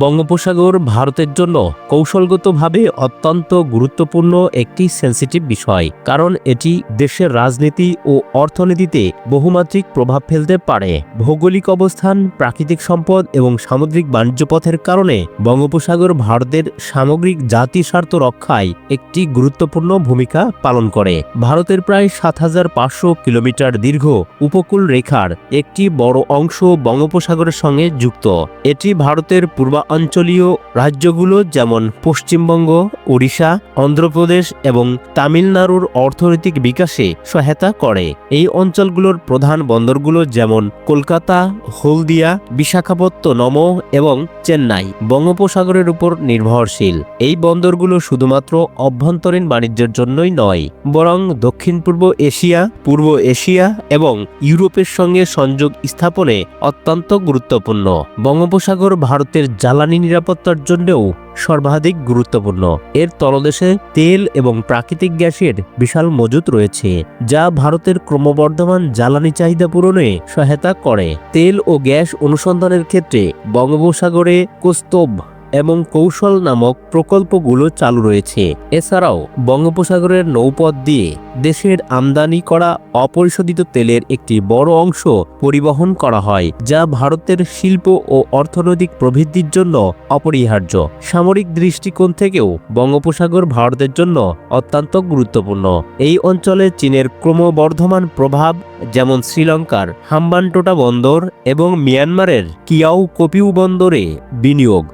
বঙ্গোপসাগর ভারতের জন্য কৌশলগতভাবে অত্যন্ত গুরুত্বপূর্ণ একটি সেন্সিটিভ বিষয়, কারণ এটি দেশের রাজনীতি ও অর্থনীতিতে বহুমাত্রিক প্রভাব ফেলতে পারে। ভৌগোলিক অবস্থান, প্রাকৃতিক সম্পদ এবং সামুদ্রিক বাণিজ্য পথের কারণে বঙ্গোপসাগর ভারতের সামগ্রিক জাতি স্বার্থ রক্ষায় একটি গুরুত্বপূর্ণ ভূমিকা পালন করে। ভারতের প্রায় সাত হাজার পাঁচশো কিলোমিটার দীর্ঘ উপকূল রেখার একটি বড় অংশ বঙ্গোপসাগরের সঙ্গে যুক্ত। এটি ভারতের পূর্বাঞ্চলীয় রাজ্যগুলো যেমন পশ্চিমবঙ্গ, ওড়িশা, অন্ধ্রপ্রদেশ এবং তামিলনাড়ুর অর্থনৈতিক বিকাশে সহায়তা করে। এই অঞ্চলগুলোর প্রধান বন্দরগুলো যেমন কলকাতা, হলদিয়া, বিশাখাপত্তনম এবং চেন্নাই বঙ্গোপসাগরের উপর নির্ভরশীল। এই বন্দরগুলো শুধুমাত্র অভ্যন্তরীণ বাণিজ্যের জন্যই নয়, বরং দক্ষিণ পূর্ব এশিয়া পূর্ব এশিয়া এবং ইউরোপের সঙ্গে সংযোগ স্থাপনে অত্যন্ত গুরুত্বপূর্ণ। বঙ্গোপসাগর ভারতের জ্বালানি নিরাপত্তার জন্যও সর্বাধিক গুরুত্বপূর্ণ। এর তলদেশে তেল এবং প্রাকৃতিক গ্যাসের বিশাল মজুত রয়েছে, যা ভারতের ক্রমবর্ধমান জ্বালানি চাহিদা পূরণে সহায়তা করে। তেল ও গ্যাস অনুসন্ধানের ক্ষেত্রে বঙ্গোপসাগরে কোস্তব এবং কৌশল নামক প্রকল্পগুলো চালু রয়েছে। এছাড়াও বঙ্গোপসাগরের নৌপথ দিয়ে দেশের আমদানি করা অপরিশোধিত তেলের একটি বড় অংশ পরিবহন করা হয়, যা ভারতের শিল্প ও অর্থনৈতিক প্রবৃদ্ধির জন্য অপরিহার্য। সামরিক দৃষ্টিকোণ থেকেও বঙ্গোপসাগর ভারতের জন্য অত্যন্ত গুরুত্বপূর্ণ। এই অঞ্চলে চীনের ক্রমবর্ধমান প্রভাব, যেমন শ্রীলঙ্কার হাম্বানটোটা বন্দর এবং মিয়ানমারের কিয়াও কপিউ বন্দরে বিনিয়োগ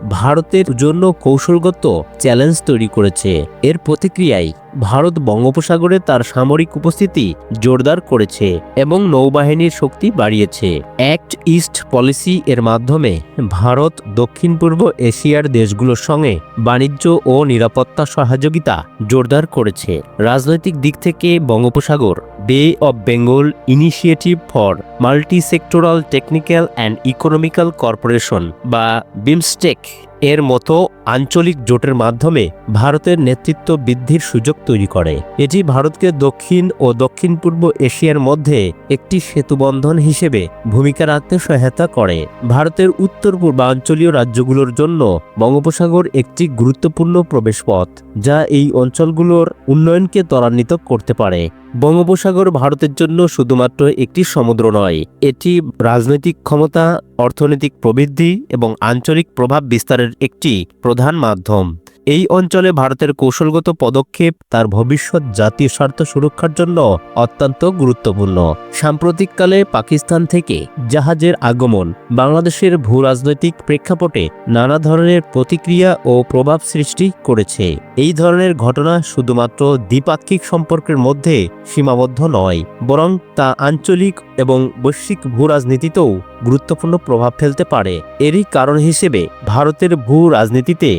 ভারতের জন্য কৌশলগত চ্যালেঞ্জ তৈরি করেছে। এর প্রতিক্রিয়ায় ভারত বঙ্গোপসাগরে তার সামরিক উপস্থিতি জোরদার করেছে এবং নৌবাহিনীর শক্তি বাড়িয়েছে। অ্যাক্ট ইস্ট পলিসি এর মাধ্যমে ভারত দক্ষিণ পূর্ব এশিয়ার দেশগুলোর সঙ্গে বাণিজ্য ও নিরাপত্তা সহযোগিতা জোরদার করেছে। রাজনৈতিক দিক থেকে বঙ্গোপসাগর bay of Bengal initiative for multi sectoral technical and economical corporation বা বিমস্টেক এর মতো আঞ্চলিক জোটের মাধ্যমে ভারতের নেতৃত্ব বৃদ্ধির সুযোগ তৈরি করে। এটি ভারতকে দক্ষিণ ও দক্ষিণ পূর্ব এশিয়ার মধ্যে একটি সেতুবন্ধন হিসেবে ভূমিকা রাখতে সহায়তা করে। ভারতের উত্তর পূর্বাঞ্চলীয় রাজ্যগুলোর জন্য বঙ্গোপসাগর একটি গুরুত্বপূর্ণ প্রবেশপথ, যা এই অঞ্চলগুলোর উন্নয়নকে ত্বরান্বিত করতে পারে। বঙ্গোপসাগর ভারতের জন্য শুধুমাত্র একটি সমুদ্র নয়, এটি রাজনৈতিক ক্ষমতা, অর্থনৈতিক প্রবৃদ্ধি এবং আঞ্চলিক প্রভাব বিস্তারের একটি প্রধান মাধ্যম। এই অঞ্চলে ভারতের কৌশলগত পদক্ষেপ, তার ভবিষ্যৎ জাতীয় স্বার্থ সুরক্ষার জন্য অত্যন্ত গুরুত্বপূর্ণ। সাম্প্রতিককালে পাকিস্তান থেকে জাহাজের আগমন, বাংলাদেশের ভূ রাজনৈতিক প্রেক্ষাপটে নানা ধরনের প্রতিক্রিয়া ও প্রভাব সৃষ্টি করেছে। এই ধরনের ঘটনা শুধুমাত্র দ্বিপাক্ষিক সম্পর্কের মধ্যে সীমাবদ্ধ নয়, বরং তা আঞ্চলিক এবং বৈশ্বিক ভূ রাজনীতিতেও গুরুত্বপূর্ণ প্রভাব ফেলতে পারে। এরই কারণ হিসেবে ভারতের ভূ রাজনীতিতে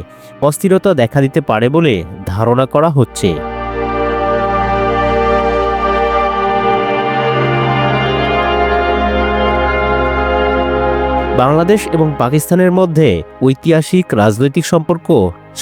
অস্থিরতা দেখা দিতে পারে বলে ধারণা করা হচ্ছে। বাংলাদেশ এবং পাকিস্তানের মধ্যে ঐতিহাসিক রাজনৈতিক সম্পর্ক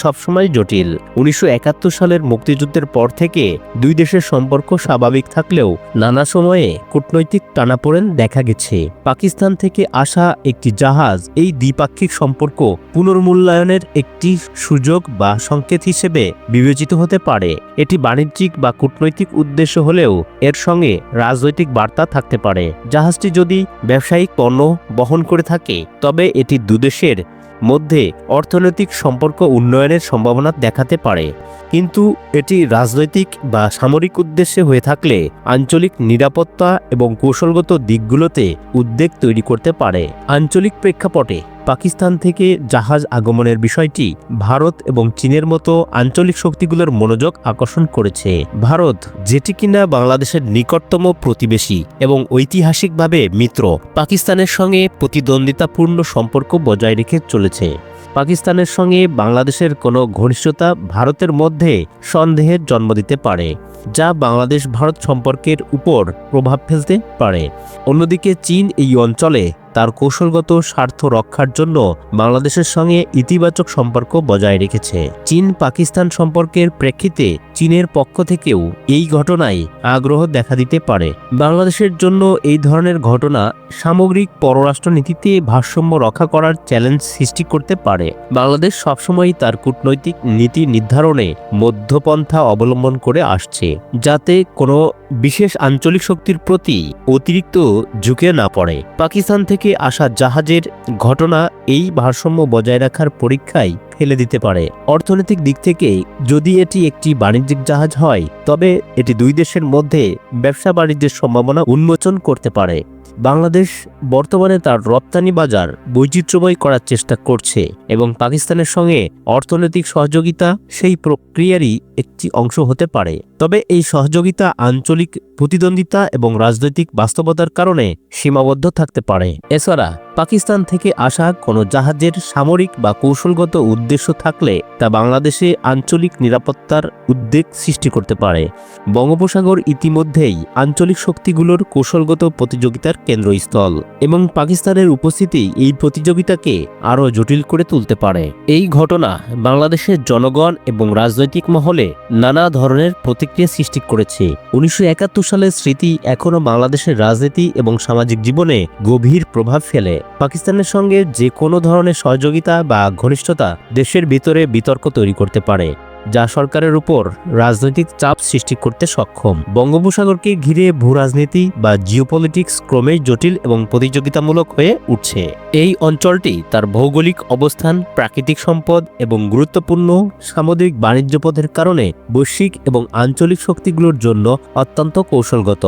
সবসময় জটিল। উনিশশো একাত্তর সালের মুক্তিযুদ্ধের পর থেকে দুই দেশের সম্পর্ক স্বাভাবিক থাকলেও নানা সময়ে কূটনৈতিক টানাপোড়েন দেখা গেছে। পাকিস্তান থেকে আসা একটি জাহাজ এই দ্বিপাক্ষিক সম্পর্ক পুনর্মূল্যায়নের একটি সুযোগ বা সংকেত হিসেবে বিবেচিত হতে পারে। এটি বাণিজ্যিক বা কূটনৈতিক উদ্দেশ্য হলেও এর সঙ্গে রাজনৈতিক বার্তা থাকতে পারে। জাহাজটি যদি ব্যবসায়িক পণ্য বহন করে থাকে, তবে এটি দুদেশের মধ্যে অর্থনৈতিক সম্পর্ক উন্নয়নের সম্ভাবনা দেখাতে পারে। কিন্তু এটি রাজনৈতিক বা সামরিক উদ্দেশ্যে হয়ে থাকলে আঞ্চলিক নিরাপত্তা এবং কৌশলগত দিকগুলোতে উদ্বেগ তৈরি করতে পারে। আঞ্চলিক প্রেক্ষাপটে পাকিস্তান থেকে জাহাজ আগমনের বিষয়টি ভারত এবং চীনের মতো আঞ্চলিক শক্তিগুলোর মনোযোগ আকর্ষণ করেছে। ভারত যেটি কিনা বাংলাদেশের নিকটতম প্রতিবেশী এবং ঐতিহাসিকভাবে মিত্র, পাকিস্তানের সঙ্গে প্রতিদ্বন্দ্বিতাপূর্ণ সম্পর্ক বজায় রেখে চলেছে। পাকিস্তানের সঙ্গে বাংলাদেশের কোনো ঘনিষ্ঠতা ভারতের মধ্যে সন্দেহের জন্ম দিতে পারে, যা বাংলাদেশ ভারত সম্পর্কের উপর প্রভাব ফেলতে পারে। অন্যদিকে চীন এই অঞ্চলে তার কৌশলগত স্বার্থ রক্ষার জন্য বাংলাদেশের সঙ্গে ইতিবাচক সম্পর্ক বজায় রেখেছে। চীন পাকিস্তান সম্পর্কের প্রেক্ষিতে চীনের পক্ষ থেকেও এই ঘটনায় আগ্রহ দেখা দিতে পারে। বাংলাদেশের জন্য এই ধরনের ঘটনা সামগ্রিক পররাষ্ট্রনীতিতে ভারসাম্য রক্ষা করার চ্যালেঞ্জ সৃষ্টি করতে পারে। বাংলাদেশ সবসময়ই তার কূটনৈতিক নীতি নির্ধারণে মধ্যপন্থা অবলম্বন করে আসছে, যাতে কোনো বিশেষ আঞ্চলিক শক্তির প্রতি অতিরিক্ত ঝুঁকে না পড়ে। পাকিস্তান থেকে আসা জাহাজের ঘটনা এই ভারসাম্য বজায় রাখার পরীক্ষায় ফেলে দিতে পারে। অর্থনৈতিক দিক থেকে যদি এটি একটি বাণিজ্যিক জাহাজ হয়, তবে এটি দুই দেশের মধ্যে ব্যবসা বাণিজ্যের সম্ভাবনা উন্মোচন করতে পারে। বাংলাদেশ বর্তমানে তার রপ্তানি বাজার বৈচিত্র্যময় করার চেষ্টা করছে এবং পাকিস্তানের সঙ্গে অর্থনৈতিক সহযোগিতা সেই প্রক্রিয়ারই একটি অংশ হতে পারে। তবে এই সহযোগিতা আঞ্চলিক প্রতিদ্বন্দ্বিতা এবং রাজনৈতিক বাস্তবতার কারণে সীমাবদ্ধ থাকতে পারে। এছাড়া পাকিস্তান থেকে আসা কোনো জাহাজের সামরিক বা কৌশলগত উদ্দেশ্য থাকলে তা বাংলাদেশে আঞ্চলিক নিরাপত্তার উদ্বেগ সৃষ্টি করতে পারে। বঙ্গোপসাগর ইতিমধ্যেই আঞ্চলিক শক্তিগুলোর কৌশলগত প্রতিযোগিতার কেন্দ্রস্থল এবং পাকিস্তানের উপস্থিতি এই প্রতিযোগিতাকে আরও জটিল করে তুলতে পারে। এই ঘটনা বাংলাদেশের জনগণ এবং রাজনৈতিক মহলে নানা ধরনের প্রতিক্রিয়া সৃষ্টি করেছে। উনিশশো একাত্তর সালের স্মৃতি এখনও বাংলাদেশের রাজনীতি এবং সামাজিক জীবনে গভীর প্রভাব ফেলে। পাকিস্তানের সঙ্গে যে কোনো ধরনের সহযোগিতা বা ঘনিষ্ঠতা দেশের ভিতরে বিতর্ক তৈরি করতে পারে, যা সরকারের উপর রাজনৈতিক চাপ সৃষ্টি করতে সক্ষম। বঙ্গোপসাগরকে ঘিরে ভূ রাজনীতি বা জিওপলিটিক্স ক্রমেই জটিল এবং প্রতিযোগিতামূলক হয়ে উঠছে। এই অঞ্চলটি তার ভৌগোলিক অবস্থান, প্রাকৃতিক সম্পদ এবং গুরুত্বপূর্ণ সামুদ্রিক বাণিজ্য পথের কারণে বৈশ্বিক এবং আঞ্চলিক শক্তিগুলোর জন্য অত্যন্ত কৌশলগত।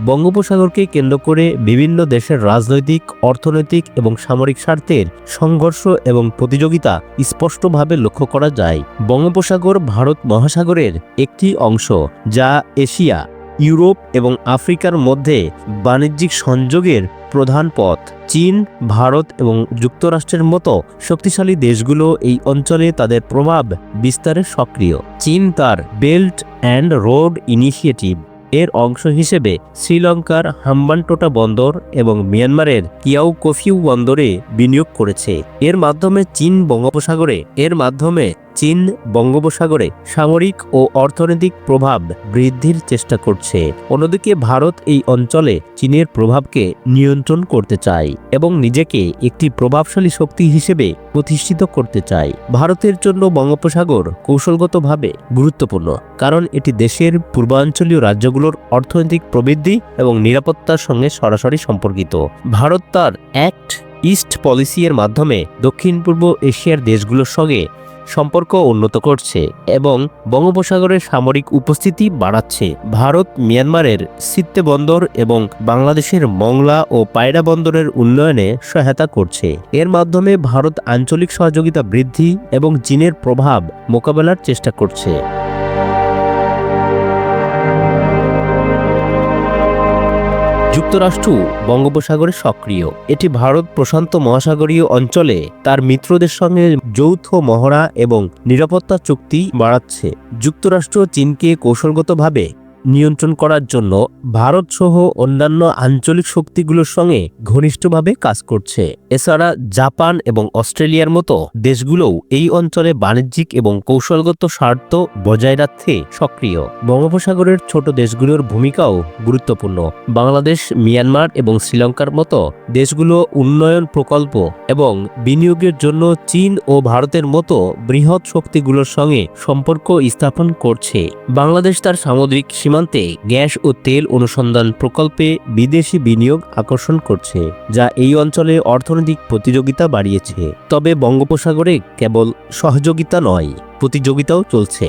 বঙ্গোপসাগরকে কেন্দ্র করে বিভিন্ন দেশের রাজনৈতিক, অর্থনৈতিক এবং সামরিক স্বার্থের সংঘর্ষ এবং প্রতিযোগিতা স্পষ্টভাবে লক্ষ্য করা যায়। বঙ্গোপসাগর ভারত মহাসাগরের একটি অংশ, যা এশিয়া, ইউরোপ এবং আফ্রিকার মধ্যে বাণিজ্যিক সংযোগের প্রধান পথ। চীন, ভারত এবং যুক্তরাষ্ট্রের মতো শক্তিশালী দেশগুলো এই অঞ্চলে তাদের প্রভাব বিস্তারে সক্রিয়। চীন তার বেল্ট অ্যান্ড রোড ইনিশিয়েটিভ এর অংশ হিসেবে শ্রীলঙ্কার হাম্বানটোটা বন্দর এবং মিয়ানমারের কিয়াও কফিউ বন্দরে বিনিয়োগ করেছে। এর মাধ্যমে চীন বঙ্গোপসাগরে, এর মাধ্যমে চীন বঙ্গোপসাগরে সামরিক ও অর্থনৈতিক প্রভাব বৃদ্ধির চেষ্টা করছে। অন্যদিকে ভারত এই অঞ্চলে চীনের প্রভাবকে নিয়ন্ত্রণ করতে চায় এবং নিজেকে একটি প্রভাবশালী শক্তি হিসেবে প্রতিষ্ঠিত করতে চায়। ভারতের জন্য বঙ্গোপসাগর কৌশলগতভাবে গুরুত্বপূর্ণ, কারণ এটি দেশের পূর্বাঞ্চলীয় রাজ্যগুলোর অর্থনৈতিক প্রবৃদ্ধি এবং নিরাপত্তার সঙ্গে সরাসরি সম্পর্কিত। ভারত তার অ্যাক্ট ইস্ট পলিসি এর মাধ্যমে দক্ষিণ পূর্ব এশিয়ার দেশগুলোর সঙ্গে সম্পর্ক উন্নত করছে এবং বঙ্গোপসাগরের সামরিক উপস্থিতি বাড়াচ্ছে। ভারত, মিয়ানমারের সিত্তে বন্দর এবং বাংলাদেশের মংলা ও পায়রা বন্দরের উন্নয়নে সহায়তা করছে। এর মাধ্যমে ভারত আঞ্চলিক সহযোগিতা বৃদ্ধি এবং চীনের প্রভাব মোকাবেলার চেষ্টা করছে। যুক্তরাষ্ট্র বঙ্গোপসাগরে সক্রিয়। এটি ভারত প্রশান্ত মহাসাগরীয় অঞ্চলে তার মিত্রদের সঙ্গে যৌথ মহড়া এবং নিরাপত্তা চুক্তি বাড়াচ্ছে। যুক্তরাষ্ট্র চীনকে কৌশলগতভাবে নিয়ন্ত্রণ করার জন্য ভারত সহ অন্যান্য আঞ্চলিক শক্তিগুলোর সঙ্গে ঘনিষ্ঠভাবে কাজ করছে। এছাড়া জাপান এবং অস্ট্রেলিয়ার মতো দেশগুলোও এই অঞ্চলে বাণিজ্যিক এবং কৌশলগত স্বার্থ বজায় রাখতে সক্রিয়। বঙ্গোপসাগরের ছোট দেশগুলোর ভূমিকাও গুরুত্বপূর্ণ। বাংলাদেশ, মিয়ানমার এবং শ্রীলঙ্কার মতো দেশগুলো উন্নয়ন প্রকল্প এবং বিনিয়োগের জন্য চীন ও ভারতের মতো বৃহৎ শক্তিগুলোর সঙ্গে সম্পর্ক স্থাপন করছে। বাংলাদেশ তার সামুদ্রিক সীমান্তে গ্যাস ও তেল অনুসন্ধান প্রকল্পে বিদেশি বিনিয়োগ আকর্ষণ করছে, যা এই অঞ্চলে অর্থনৈতিক প্রতিযোগিতা বাড়িয়েছে। তবে বঙ্গোপসাগরে কেবল সহযোগিতা নয়, প্রতিযোগিতাও চলছে।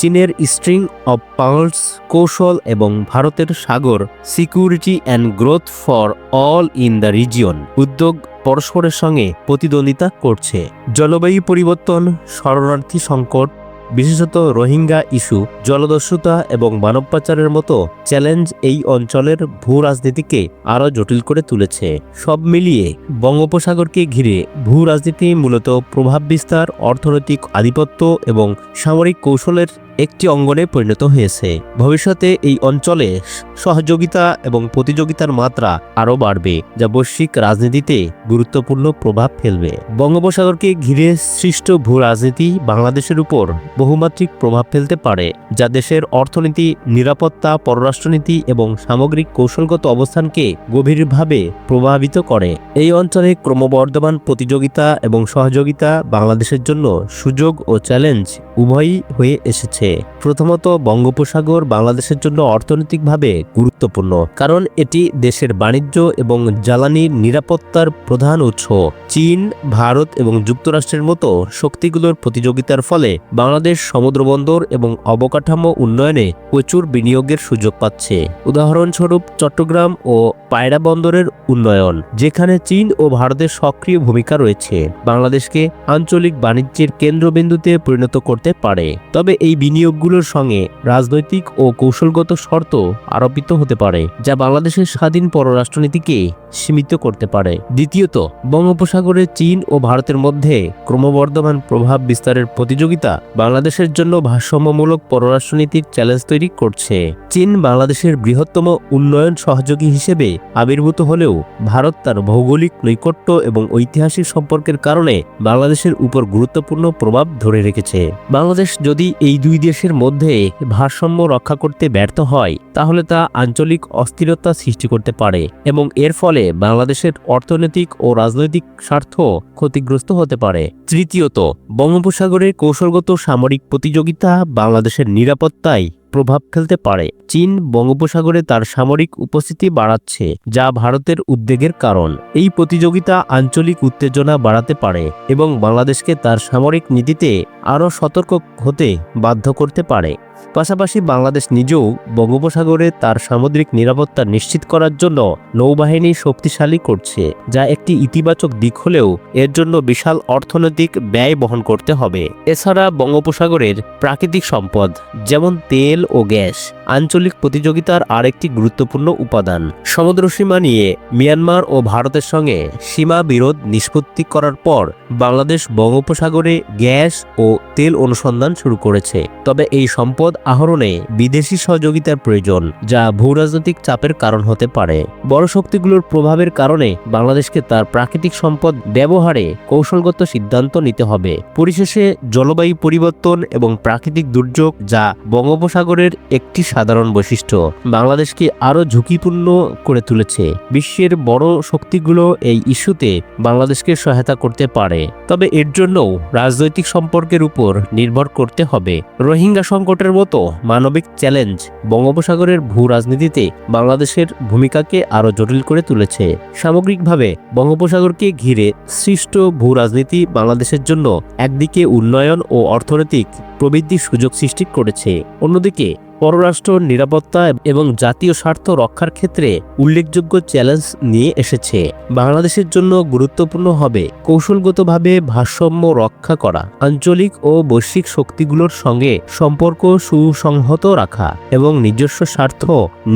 চীনের স্ট্রিং অব পার্লস কৌশল এবং ভারতের SAGAR security and growth for all in the region উদ্যোগ পরস্পরের সঙ্গে প্রতিদ্বন্দ্বিতা করছে। জলবায়ু পরিবর্তন, শরণার্থী সংকট বিশেষত রোহিঙ্গা ইস্যু, জলদস্যুতা এবং মানব পাচারের মতো চ্যালেঞ্জ এই অঞ্চলের ভূ রাজনীতিকে আরও জটিল করে তুলেছে। সব মিলিয়ে বঙ্গোপসাগরকে ঘিরে ভূ রাজনীতি মূলত প্রভাব বিস্তার, অর্থনৈতিক আধিপত্য এবং সামরিক কৌশলের একটি অঙ্গনে পরিণত হয়েছে। ভবিষ্যতে এই অঞ্চলে সহযোগিতা এবং প্রতিযোগিতার মাত্রা আরও বাড়বে, যা বৈশ্বিক রাজনীতিতে গুরুত্বপূর্ণ প্রভাব ফেলবে। বঙ্গোপসাগরকে ঘিরে সৃষ্ট ভূ রাজনীতি বাংলাদেশের উপর বহুমাত্রিক প্রভাব ফেলতে পারে, যা দেশের অর্থনীতি, নিরাপত্তা, পররাষ্ট্রনীতি এবং সামগ্রিক কৌশলগত অবস্থানকে গভীরভাবে প্রভাবিত করে। এই অঞ্চলে ক্রমবর্ধমান প্রতিযোগিতা এবং সহযোগিতা বাংলাদেশের জন্য সুযোগ ও চ্যালেঞ্জ উভয়ই হয়ে এসেছে। প্রথমত, বঙ্গোপসাগর বাংলাদেশের জন্য অর্থনৈতিকভাবে গুরুত্বপূর্ণ, কারণ এটি দেশের বাণিজ্য এবং জ্বালানির নিরাপত্তার প্রধান উৎস। চীন, ভারত এবং যুক্তরাষ্ট্রের মতো শক্তিগুলোর প্রতিযোগিতার ফলে বাংলাদেশ সমুদ্রবন্দর এবং অবকাঠামো উন্নয়নে প্রচুর বিনিয়োগের সুযোগ পাচ্ছে। উদাহরণস্বরূপ, চট্টগ্রাম ও পায়রা বন্দরের উন্নয়ন, যেখানে চীন ও ভারতের সক্রিয় ভূমিকা রয়েছে। বাংলাদেশকে আঞ্চলিক বাণিজ্যের কেন্দ্রবিন্দুতে পরিণত করতে পারে। তবে এই বিনিয়োগগুলোর সঙ্গে রাজনৈতিক ও কৌশলগত শর্ত আরোপিত হতে পারে, যা বাংলাদেশের স্বাধীন পররাষ্ট্রনীতিকে সীমিত করতে পারে। দ্বিতীয়ত, বঙ্গোপসাগরে চীন ও ভারতের মধ্যে ক্রমবর্ধমান প্রভাব বিস্তারের প্রতিযোগিতা বাংলাদেশের জন্য ভারসাম্যমূলক পররাষ্ট্রনীতির চ্যালেঞ্জ তৈরি করছে। চীন বাংলাদেশের বৃহত্তম উন্নয়ন সহযোগী হিসেবে আবির্ভূত হলেও ভারত তার ভৌগোলিক নৈকট্য এবং ঐতিহাসিক সম্পর্কের কারণে বাংলাদেশের উপর গুরুত্বপূর্ণ প্রভাব ধরে রেখেছে। বাংলাদেশ যদি এই দুই দেশের মধ্যে ভারসাম্য রক্ষা করতে ব্যর্থ হয়, তাহলে তা আঞ্চলিক অস্থিরতা সৃষ্টি করতে পারে এবং এর ফলে বাংলাদেশের অর্থনৈতিক ও রাজনৈতিক স্বার্থ ক্ষতিগ্রস্ত হতে পারে। তৃতীয়ত, বঙ্গোপসাগরের কৌশলগত সামরিক প্রতিযোগিতা বাংলাদেশের নিরাপত্তায় প্রভাব ফেলতে পারে। চীন বঙ্গোপসাগরে তার সামরিক উপস্থিতি বাড়াচ্ছে, যা ভারতের উদ্বেগের কারণ। এই প্রতিযোগিতা আঞ্চলিক উত্তেজনা বাড়াতে পারে এবং বাংলাদেশকে তার সামরিক নীতিতে আরও সতর্ক হতে বাধ্য করতে পারে। পাশাপাশি বাংলাদেশ নিজেও বঙ্গোপসাগরে তার সামুদ্রিক নিরাপত্তা নিশ্চিত করার জন্য নৌবাহিনী শক্তিশালী করছে, যা একটি ইতিবাচক দিক হলেও এর জন্য বিশাল অর্থনৈতিক ব্যয় বহন করতে হবে। এছাড়া বঙ্গোপসাগরের প্রাকৃতিক সম্পদ, যেমন তেল ও গ্যাস আঞ্চলিক প্রতিযোগিতার আরেকটি গুরুত্বপূর্ণ উপাদান। সমুদ্রসীমা নিয়ে মিয়ানমার ও ভারতের সঙ্গে সীমা বিরোধ নিষ্পত্তি করার পর বাংলাদেশ বঙ্গোপসাগরে গ্যাস ও তেল অনুসন্ধান শুরু করেছে। তবে এই সম্পদ আহরণে বিদেশি সহযোগিতার প্রয়োজন, যা ভূরাজনৈতিক চাপের কারণ হতে পারে। বড় শক্তিগুলোর প্রভাবের কারণে বাংলাদেশকে তার প্রাকৃতিক সম্পদ ব্যবহারে কৌশলগত সিদ্ধান্ত নিতে হবে। পরিশেষে জলবায়ু পরিবর্তন এবং প্রাকৃতিক দুর্যোগ, যা বঙ্গোপসাগরের একটি সাধারণ বৈশিষ্ট্য বাংলাদেশকে আরও ঝুঁকিপূর্ণ করে তুলেছে? বিশ্বের বড় শক্তিগুলো এই ইস্যুতে বাংলাদেশকে সহায়তা করতে পারে। তবে এর জন্যও রাজনৈতিক সম্পর্কের উপর নির্ভর করতে হবে। রোহিঙ্গা সংকটের মতো মানবিক চ্যালেঞ্জ বঙ্গোপসাগরের ভূ রাজনীতিতে বাংলাদেশের ভূমিকাকে আরও জটিল করে তুলেছে। সামগ্রিকভাবে বঙ্গোপসাগরকে ঘিরে সৃষ্ট ভূ রাজনীতি বাংলাদেশের জন্য একদিকে উন্নয়ন ও অর্থনৈতিক প্রবৃদ্ধির সুযোগ সৃষ্টি করেছে। অন্যদিকে, পররাষ্ট্র নিরাপত্তা এবং জাতীয় স্বার্থ রক্ষার ক্ষেত্রে উল্লেখযোগ্য চ্যালেঞ্জ নিয়ে এসেছে। বাংলাদেশের জন্য গুরুত্বপূর্ণ হবে কৌশলগতভাবে ভারসাম্য রক্ষা করা, আঞ্চলিক ও বৈশ্বিক শক্তিগুলোর সঙ্গে সম্পর্ক সুসংহত রাখা এবং নিজস্ব স্বার্থ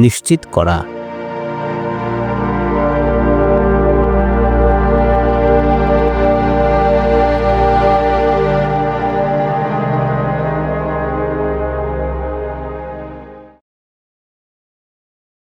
নিশ্চিত করা।